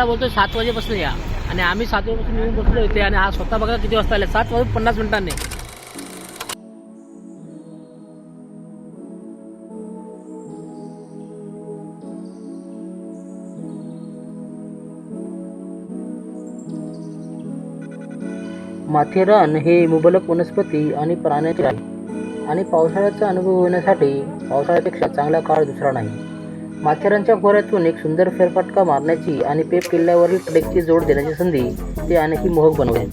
आम्हाला बोलतोय सात वाजेपासून या. आणि आम्ही सात वाजेपासून येऊन बसलो होते आणि हा स्वतः बघा किती वाजता आले. सात वाजून पन्नास मिनिटांनी. माथेरान हे मुबलक वनस्पती आणि प्राण्याचे आहे. आणि पावसाळ्याचा अनुभव घेण्यासाठी पावसाळ्यापेक्षा चांगला काळ दुसरा नाही. माथेरानच्या खोऱ्यातून एक सुंदर फेरफटका मारण्याची आणि पेप किल्ल्यावरील ट्रेकची जोड देण्याची संधी ते आणखी मोहक बनवेल.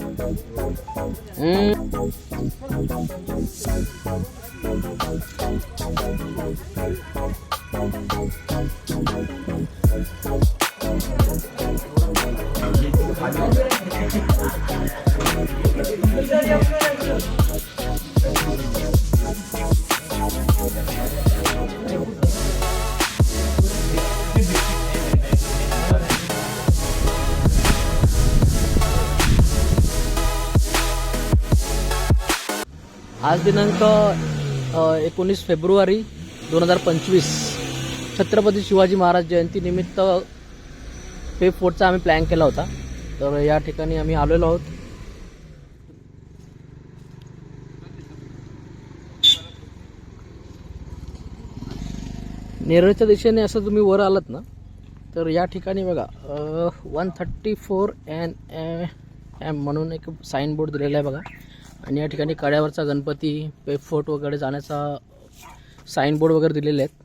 आज दिनांक एकोणीस फेब्रुवारी दोन हजार पंचवीस. छत्रपती शिवाजी महाराज जयंतीनिमित्त पे फोर्टचा आम्ही प्लॅन केला होता. तर या ठिकाणी आम्ही आलेलो आहोत. नेरळच्या दिशेने असं तुम्ही वर आलात ना तर या ठिकाणी बघा one thirty four N M म्हणून एक साईन बोर्ड दिलेला आहे बघा. आणि या ठिकाणी कड्यावरचा गणपती पे वगैरे जाण्याचा साईनबोर्ड वगैरे दिलेले आहेत.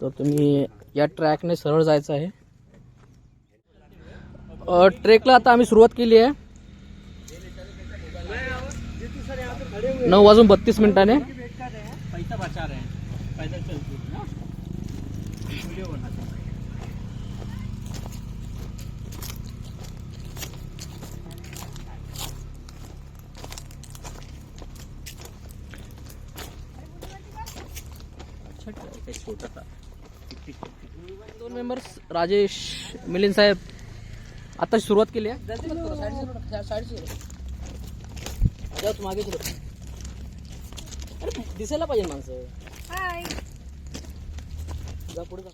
तर तुम्ही या ट्रॅकने सरळ जायचं आहे. ट्रेकला आता आम्ही सुरुवात केली आहे. नऊ वाजून बत्तीस मिनिटाने. पैसा बचा रहे हैं पैदल चलते हैं ना वीडियो बनाते हैं दोन मेंबर्स राजेश मिलिंद साहेब आता सुरुवात केली आहे. मागे दिसायला पाहिजे माणसं. हाय जा पुढे जा.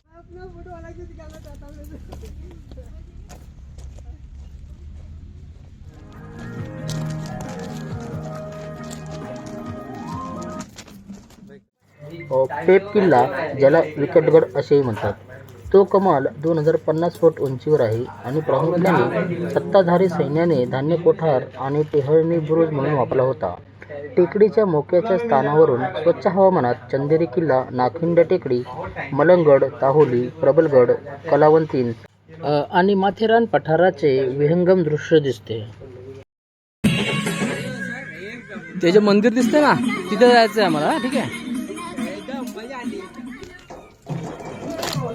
पेप किल्ला ज्याला विकटगड असेही म्हणतात. तो कमाल दोन हजार पन्नास फूट उंचीवर आहे आणि प्रामुख्याने सत्ताधारी सैन्याने धान्य कोठार आणि टेहळणी बुरुज म्हणून वापरला होता. टेकडीच्या मोक्याच्या स्थानावरून स्वच्छ हवामानात चंदेरी किल्ला नाखिंड टेकडी मलंगड ताहोली प्रबलगड कलावंतीन आणि माथेरान पठाराचे विहंगम दृश्य दिसते. ते जे मंदिर दिसते ना तिथे जायचं आहे आम्हाला ठीक आहे.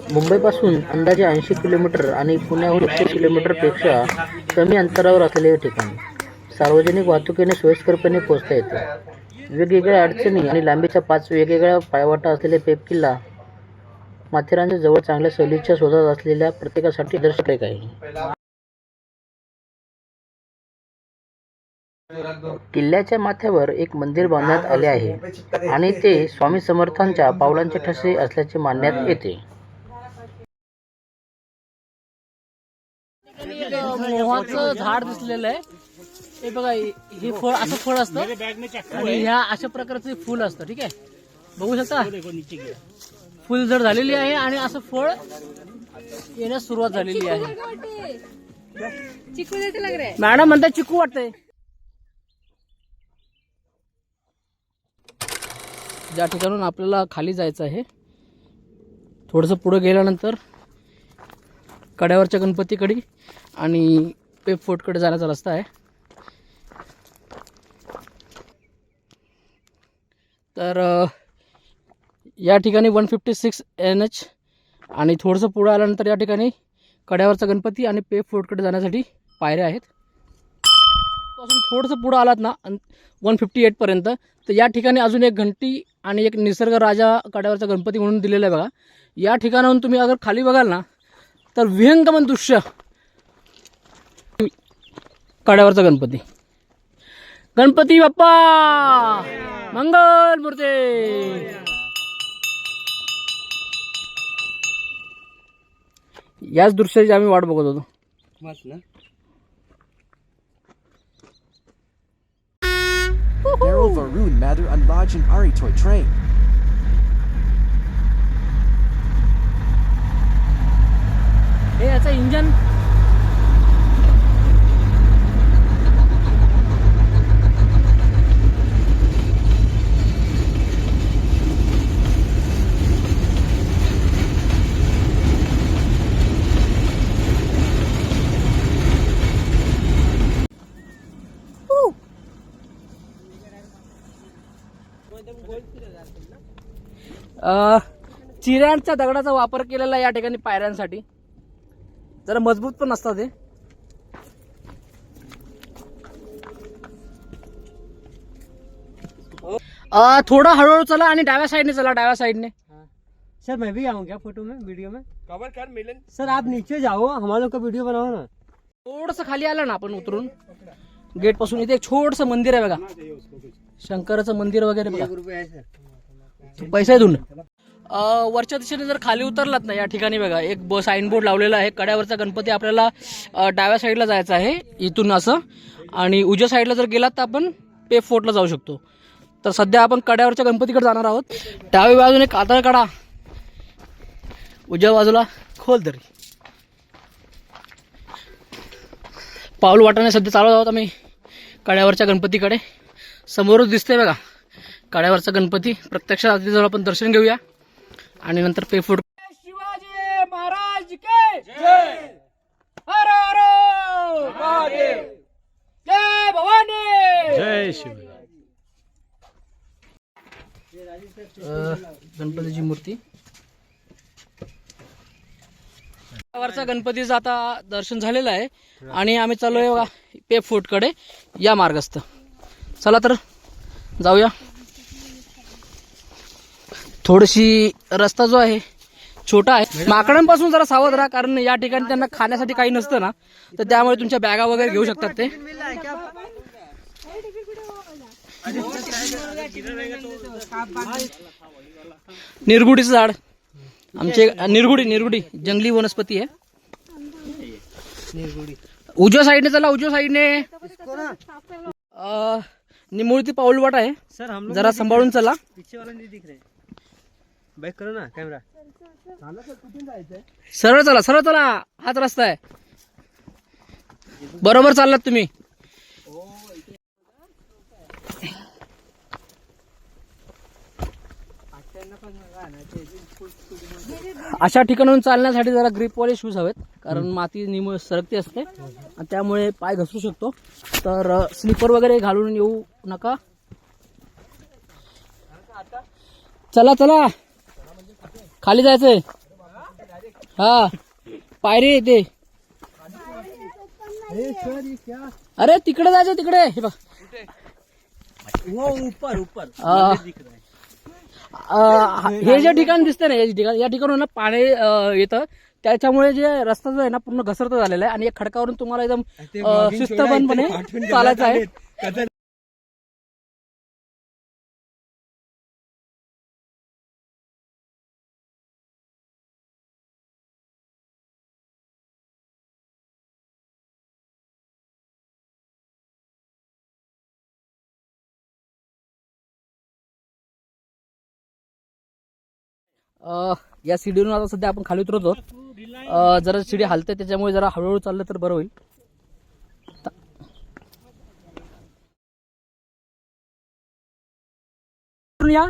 मुंबईपासून अंदाजे ऐंशी किलोमीटर आणि पुण्याहून एकशे किलोमीटरपेक्षा कमी अंतरावर असलेले हे ठिकाण. सार्वजनिक वाहतुकीने सोयीस्करपणे पोहोचता येते. वेगवेगळ्या अडचणी आणि लांबीच्या पाच वेगवेगळ्या पायवाटा असलेले पेप किल्ला माथेरानच्या जवळ चांगल्या सहलीच्या शोधात असलेल्या प्रत्येकासाठी आदर्श ट्रेक आहे. किल्ल्याच्या माथ्यावर एक मंदिर बांधण्यात आले आहे आणि ते स्वामी समर्थांच्या पावलांचे ठसे असल्याचे मानण्यात येते. मोहाचं झाड दिसलेलं आहे. हे बघा हे फळ असं फळ असतं. आणि ह्या अशा प्रकारचं हे फुल असतं ठीक आहे? बघू शकता? गिरा फुल जर झालेली आहे आणि असं फळ येण्यास सुरुवात झालेली आहे. चिकू जैसे लग रहा है. मॅडम म्हणतात चिकू वाटतंय. ज्या ठिकाणून आपल्याला खाली जायचं आहे थोडंसं पुढं गेल्यानंतर कड्यावरच्या गणपतीकडे आणि पेप फोर्टकडे जाण्याचा रस्ता आहे. तर या ठिकाणी one fifty six N H आणि थोडंसं पुढं आल्यानंतर या ठिकाणी कड्यावरचा गणपती आणि पेप फोर्टकडे जाण्यासाठी पायऱ्या आहेत. पासून थोडंसं पुढं आलात ना वन फिफ्टी एटपर्यंत तर या ठिकाणी अजून एक घंटी आणि एक निसर्ग राजा कड्यावरचा गणपती म्हणून दिलेला आहे बघा. या ठिकाणाहून तुम्ही अगर खाली बघाल ना तर विहंगमन दृश्य कड्यावरचा गणपती. गणपती बाप्पा! मंगल मूर्ती! याच दृश्याची आम्ही वाट बघत होतो. मस्त ना? Narrow Varun Madu and Lajin Ari Toy Train. हे याचं इंजन. अ, चिऱ्यांच्या दगडाचा वापर केलेला या ठिकाणी पायऱ्यांसाठी. जरा मजबूत पण असतात ते थोडं हळूहळू चला आणि डाव्या साईडने चला डाव्या साईडने सर मैं भी आऊँ क्या फोटो में वीडियो में कवर कर मिलन सर आप नीचे जाओ हमारे लोग का वीडियो बनाओ ना थोडस खाली आलं ना आपण उतरून गेटपासून इथे एक छोटस मंदिर आहे बघा शंकराचं मंदिर वगैरे बघा पैसा देऊन वरच्या दिशेने जर खाली उतरलात ना या ठिकाणी बघा एक ब साईन बोर्ड लावलेला आहे. कड्यावरचा गणपती आपल्याला डाव्या साईडला जायचं आहे इथून असं. आणि उजव्या साईडला जर गेलात तर आपण पे फोर्टला जाऊ शकतो. तर सध्या आपण कड्यावरच्या गणपतीकडे जाणार आहोत. डाव्या बाजूने कातळ कडा उजव्या बाजूला खोल तरी पाऊल वाटाने सध्या चालू आहोत आम्ही कड्यावरच्या गणपतीकडे. समोरच दिसते बघा कड्यावरचा गणपती. प्रत्यक्षात आधी आपण दर्शन घेऊया. आणि नंतर पे फूड. शिवाजी महाराज के हर हर महादेव. जय भवानी. जय शिव गणपतीची मूर्ती. वरचा गणपतीचं आता दर्शन झालेलं आहे. आणि आम्ही चाललोय बघा पे कडे या मार्गस्थ. चला तर जाऊया. थोडीशी रस्ता जो आहे छोटा आहे. माकडांपासून जरा सावध राहा कारण या ठिकाणी त्यांना खाण्यासाठी काही नसतं ना. तर त्यामुळे तुमच्या बॅगा वगैरे घेऊ शकतात ते. निरगुडीचं झाड. आमचे निरगुडी निरगुडी. जंगली वनस्पती आहे. उजव्या साईडने चला उजव्या साईडने. निमुळती पाऊलवाट आहे. जरा सांभाळून चला पीछे वाला नहीं दिख रहे बैक करो ना कैमरा सरळ चला सरळ चला. हाच रस्ता आहे. बरोबर चाललात तुम्ही. अशा ठिकाणून चालण्यासाठी जरा ग्रिपवाले शूज हवेत कारण माती निम सरकती असते. आणि त्यामुळे पाय घसरू शकतो. तर स्लीपर वगैरे घालून येऊ नका. चला चला. खाली जायचंय. हा. पायरी येते अरे तिकडे जायचं तिकडे. हे बघ. ऊपर ऊपर आ, है. आ, हे जे ठिकाण दिसतंय ना या ठिकाण या ठिकाणून ना पाणी अ, येतं. त्याच्यामुळे जे रस्ता जो आहे ना पूर्ण घसरत झालेला आहे आणि एक खडकावरून तुम्हाला एकदम अ, शिस्तबंदपणे चालायचं आहे. या सीडीवरून आता सध्या आपण खाली उतरतो. जरा शिडी हलते त्याच्यामुळे जरा हळूहळू चाललं तर बरं होईल. या.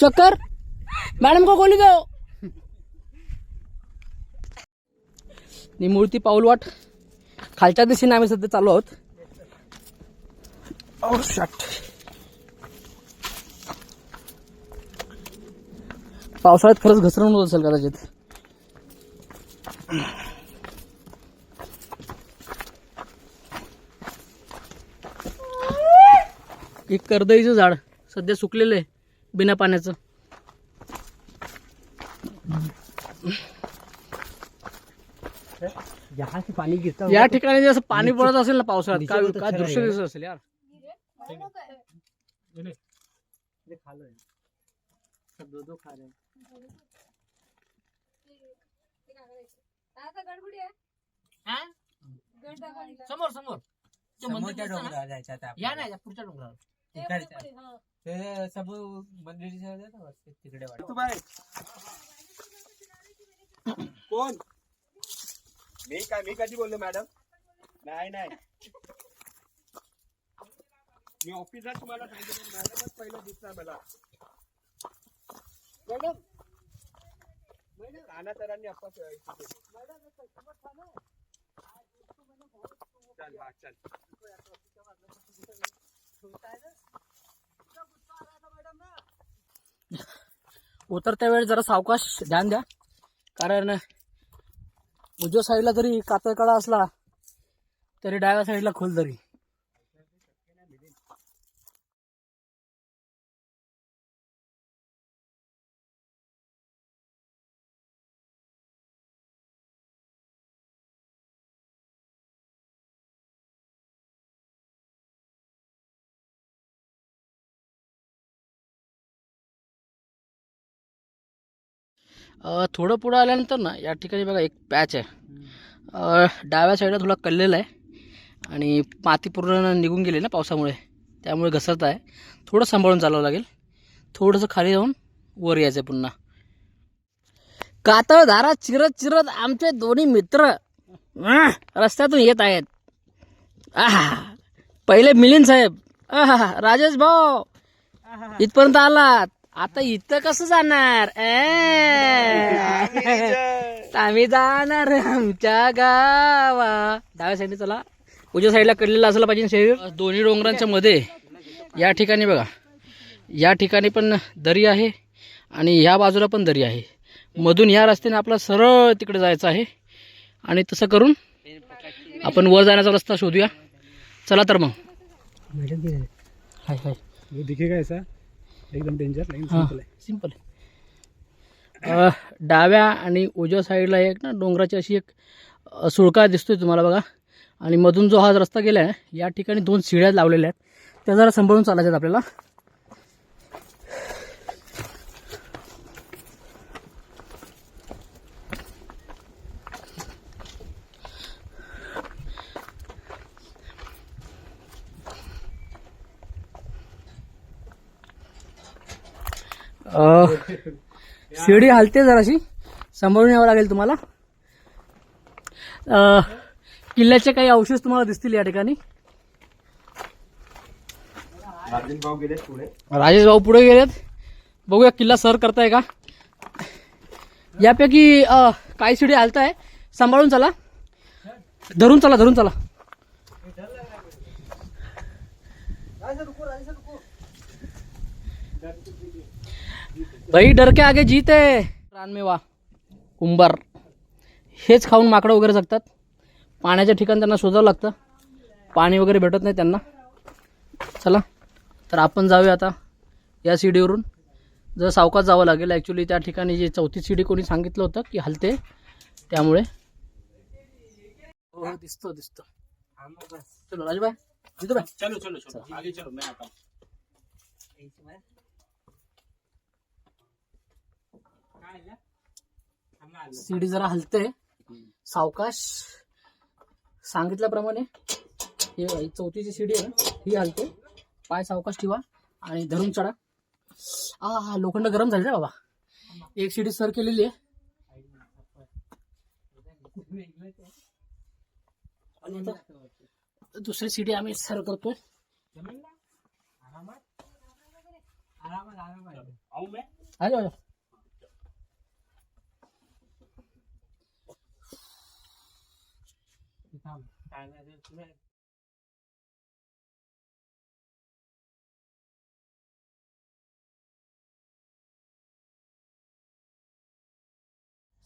चक्कर. मॅडम को गोली दो. पाऊल पाऊलवाट खालच्या दिशेने आम्ही सध्या चालू आहोत. Oh, पावसाळ्यात खरंच घसरण होत असेल कदाचित. एक कर्दळीचं झाड सध्या सुकलेलं आहे बिना पाण्याचं. या ठिकाणी असं पाणी पडत असेल ना पावसाळ्यात काय काय दृश्य दिसत असेल यार. खा हैं? समोर समोर. ते मंदिर समोरच्या दिसतं ना? डोंगरावर जायचं आता या नाही या पुढच्या डोंगरावर. तिकडच्या ते सब मंदिर तिकडे वाटतं कोण? मी काय मी कधी बोललो मॅडम? नाही नाही. मी ऑफिसात तुम्हाला सांगितलं मॅडमच पहिलं दिसणार मला. मॅडम सरांनी चल चल उतरत्या वेळेस जरा सावकाश ध्यान द्या. कारण उजव्या साईडला जरी कातळकडा असला तरी डाव्या साईडला खोल दरी थोडं पुढं आल्यानंतर ना या ठिकाणी बघा एक पॅच आहे. डाव्या साईडला थोडा कल्लेला आहे आणि माती पूर्ण निघून गेली ना पावसामुळे त्यामुळे घसरत आहे. थोडं सांभाळून चालावं लागेल. थोडंसं खाली जाऊन वर यायचं आहे पुन्हा. कातळधारा चिरत चिरत आमचे दोन्ही मित्र रस्त्यातून येत आहेत. आहा पहिले मिलिंद साहेब आहा राजेश भाऊ इथपर्यंत आलात. आता इथं कसं जाणार. आम्ही जाणार आमच्या गावा. डाव्या साईडने चला. उजव्या साईडला कडलेलं असलं पाहिजे शरीर. दोन्ही डोंगरांच्या मध्ये. या ठिकाणी बघा. या ठिकाणी पण दरी आहे आणि ह्या बाजूला पण दरी आहे. मधून या रस्त्याने आपला सरळ तिकडे जायचं आहे. आणि तसं करून आपण वर जाण्याचा रस्ता शोधूया. चला तर मग. हाय हाय. दिखेगा ऐसा एकदम डेंजर लेकिन हां. सिंपल है सिंपल आहे. डाव्या आणि उजव्या साईडला एक ना डोंगराची अशी एक सुळका दिसतोय तुम्हाला बघा. आणि मधून जो हा रस्ता गेला आहे या ठिकाणी दोन शिड्या लावलेल्या आहेत. त्या जरा सांभाळून चालायच्या आहेत आपल्याला. शिडी हलते जराशी. सांभाळून यावं लागेल तुम्हाला. किल्ल्याचे काही अवशेष तुम्हाला दिसतील या ठिकाणी. राजेश भाऊ पुढे. गेलेत. बघूया किल्ला सर करताय का? यापैकी काही शिडी हलताय. सांभाळून चला. धरून चला धरून चला. भाई डर के आगे जीत। आहे रानमेवा कुंभार। हेच खाऊन माकडं वगैरे जगतात. पाण्याच्या ठिकाण त्यांना शोधावं लागतं. पाणी वगैरे भेटत नाही त्यांना. चला तर आपण जाऊया आता या सीडीवरून. जर सावकाश जावं लागेल ॲक्च्युली त्या ठिकाणी जी चौथी सीडी कोणी सांगितलं होतं की हलते त्यामुळे. हो दिसतो दिसतो. चलो बाय चलो चलो चलो. आगे चलो मैं आता हूँ सीडी जरा हलते सावकाश सांगितल्याप्रमाणे ही चौथीची सीडी आहे ही हलते. पाय सावकाश ठेवा आणि धरून चढा. आ हा लोखंड गरम झाले ना बाबा. एक सीडी सर केलेली आहे. आणि आता दुसरी सीडी आम्ही सर करतोय. आऊ मैं आजो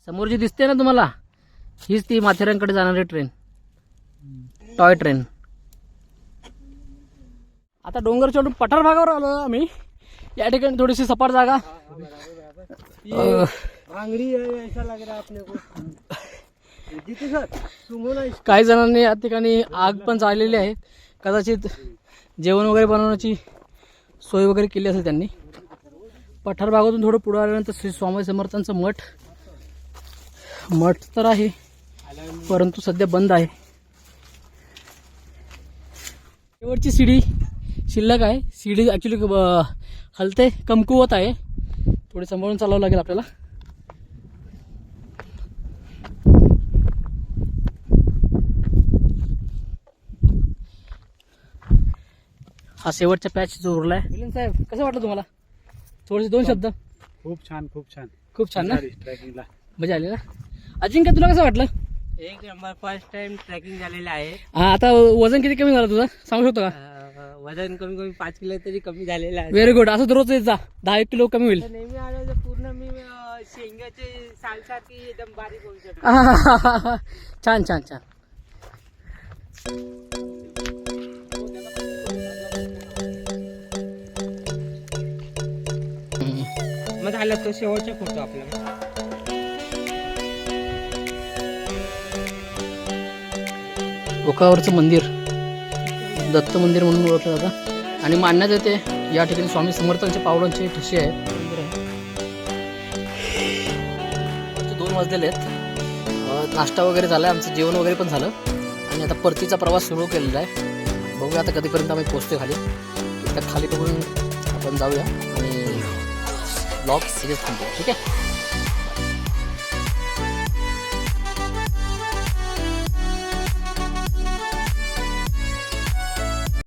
समोर जी दिसते ना तुम्हाला हीच ती माथेरानकडे जाणारी ट्रेन टॉय ट्रेन आता डोंगर चढून पठार भागावर आलो आम्ही. या ठिकाणी थोडीशी सपाट जागा. अं, आंगड़ी है ऐसा लग रहा है अपने को काही जणांनी या ठिकाणी आग पण चाललेली आहे. कदाचित जेवण वगैरे बनवण्याची सोय वगैरे केली असेल त्यांनी. पठार भागातून थोडं पुढे आल्यानंतर श्री स्वामी समर्थांचं मठ. मठ तर आहे परंतु सध्या बंद आहे. शेवटची शिडी शिल्लक आहे. शिडी ॲक्च्युली हलते कमकुवत आहे. थोडी सांभाळून चालावं लागेल आपल्याला. हा शेवटचा पॅच जो उरला आहे मिलन साहेब कसं वाटलं तुम्हाला? थोडेसे दोन शब्द? खूप छान खूप छान. खूप छान ना? ट्रॅकिंगला मजा आली ना? अजिंक्य तुला कसं वाटलं? एक नंबर फर्स्ट टाइम ट्रॅकिंग झालेलं आहे. हा आता वजन किती कमी झालं तुझं? सांगू शकतो का? अं, वजन कमी कमी पाच किलो तरी कमी झालेलं आहे. व्हेरी गुड असं दररोज येत जा. दहा एक किलो कमी होईल. तर नेहमी आलं तर पूर्ण मी अं, शेंगाचे एकदम बारीक होऊ शकतो. छान छान छान. झाला तो शेवटचा फोटो आपला ओकावरचं मंदिर. दत्त मंदिर म्हणून ओळखलं जातं. आणि मानण्यात येते या ठिकाणी स्वामी समर्थांच्या पावलांचे ठसे आहेत. मंदिर आहे दोन वाजलेले आहेत. नाश्ता वगैरे झाला आहे आमचं जेवण वगैरे पण झालं. आणि आता परतीचा प्रवास सुरू केलेला आहे. बघूया आता कधीपर्यंत आम्ही पोहोचतो खाली. तर खाली बघून आपण जाऊया. आणि ब्लॉग सिरीज थांबू ठीक आहे